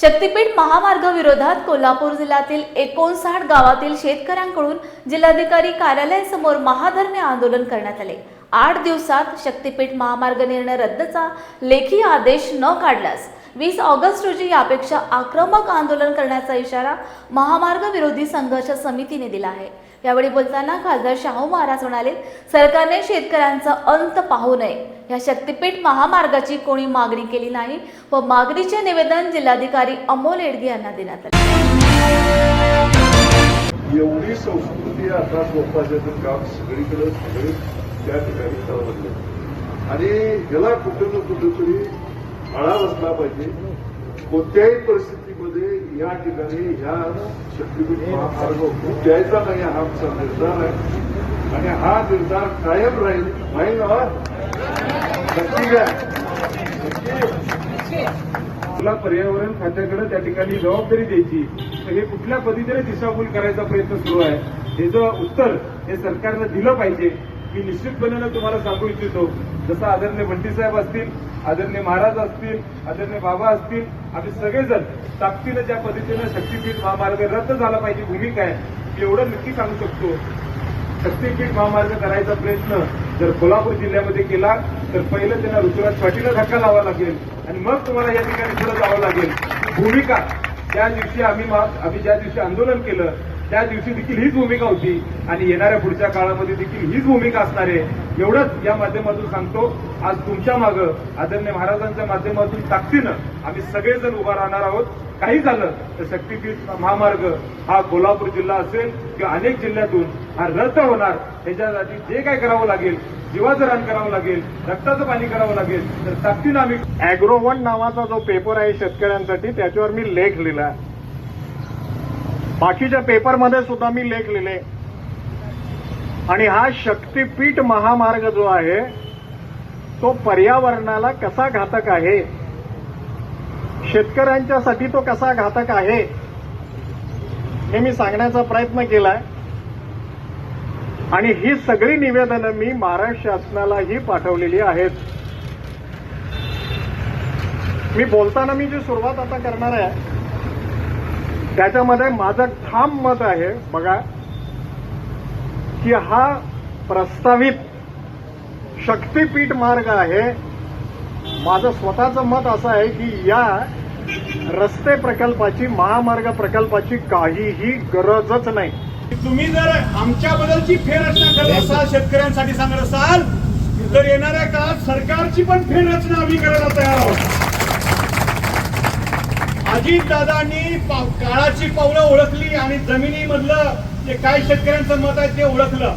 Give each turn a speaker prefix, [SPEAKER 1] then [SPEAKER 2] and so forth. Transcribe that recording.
[SPEAKER 1] शक्तीपीठ महामार्ग विरोधात कोल्हापूर जिल्ह्यातील एकोणसाठ गावातील शेतकऱ्यांकडून जिल्हाधिकारी कार्यालयासमोर महाधरणे आंदोलन करण्यात आले. आठ दिवसात शक्तीपीठ महामार्ग निर्णय रद्दचा लेखी आदेश न काढल्यास वीस ऑगस्ट रोजी यापेक्षा आक्रमक आंदोलन करण्याचा इशारा महामार्ग विरोधी संघर्ष समितीने दिला आहे. यावेळी बोलताना खासदार शाहू महाराज म्हणाले सरकारने शेतकऱ्यांचा अंत पाहू नये. या शक्तीपीठ महामार्गाची कोणी मागणी केली नाही व मागणीचे निवेदन जिल्हाधिकारी अमोल एडगे यांना देण्यात आले.
[SPEAKER 2] एवढी संस्कृती आता जोपासायचं काम सगळीकडे सगळे त्या ठिकाणी आणि याला कुठं ना कुठेतरी आळा बसला पाहिजे कोणत्याही परिस्थितीमध्ये या ठिकाणी ह्या शक्तीपीठ महामार्ग द्यायचा नाही हा आमचा निर्धार आहे. आणि हा निर्धार कायम राहील. राहील ना? नक्की काय
[SPEAKER 3] तुला पर्यावरण खात्याकडे त्या ठिकाणी जबाबदारी द्यायची तर हे कुठल्या पद्धतीने दिशाभूल करायचा प्रयत्न सुरू आहे? याचं उत्तर हे सरकारनं दिलं पाहिजे. मी निश्चितपणे तुम्हाला सांगू इच्छितो जसं आदरणीय बंटी साहेब असतील आदरणीय महाराज असतील आदरणीय बाबा असतील आम्ही सगळेजण ताकदीनं ज्या पद्धतीनं शक्तीपीठ महामार्ग रद्द झाला पाहिजे भूमिका आहे एवढं नक्की सांगू शकतो. शक्तीपीठ महामार्ग करायचा प्रयत्न जर कोल्हापूर जिल्ह्यामध्ये केला तर पहिलं त्यांना ऋतुराज पाटीलला धक्का लावा लागेल आणि मग तुम्हाला या ठिकाणी पुढे जावं लागेल. भूमिका त्या दिवशी आम्ही मा- आम्ही ज्या दिवशी आंदोलन केलं त्या दिवशी देखील हीच भूमिका होती. आणि येणाऱ्या पुढच्या काळामध्ये देखील हीच भूमिका असणार आहे. एवढंच या माध्यमातून सांगतो. आज तुमच्या मागं आदरणीय महाराजांच्या माध्यमातून ताकदीनं आम्ही सगळेजण उभा राहणार आहोत. काही झालं तर शक्तीपीठ महामार्ग हा कोल्हापूर जिल्हा असेल किंवा अनेक जिल्ह्यातून हा रद्द होणार. त्याच्यासाठी जे काय करावं लागेल जीवाचं रान करावं लागेल रक्ताचं पाणी करावं लागेल तर ताकदीनं आम्ही
[SPEAKER 4] अॅग्रोवन नावाचा जो पेपर आहे शेतकऱ्यांसाठी त्याच्यावर मी लेख लिहिला बाकीच्या पेपरमध्ये सुद्धा मी लेख लिहिले. आणि हा शक्तीपीठ महामार्ग जो आहे तो पर्यावरणाला कसा घातक आहे? शेतकऱ्यांच्यासाठी तो कसा घातक आहे? हे मी सांगण्याचा प्रयत्न केलाय. आणि ही सगळी निवेदनं मी महाराष्ट्र शासनालाही पाठवलेली आहेत. मी बोलताना मी जी सुरुवात आता करणार आहे त्याच्यामध्ये माझं ठाम मत आहे बघा की हा प्रस्तावित शक्तीपीठ मार्ग आहे. माझं स्वतःचं मत असं आहे की या रस्ते प्रकल्पाची महामार्ग प्रकल्पाची काहीही गरजच नाही.
[SPEAKER 3] तुम्ही जर आमच्याबद्दलची फेररचना करत असाल शेतकऱ्यांसाठी सांगत असाल तर येणाऱ्या काळात सरकारची पण फेररचना आम्ही करायला तयार आहोत. अजितदादांनी पा- काळाची पावलं ओळखली आणि जमिनीमधलं जे काय शेतकऱ्यांचं मत आहे ते ओळखलं.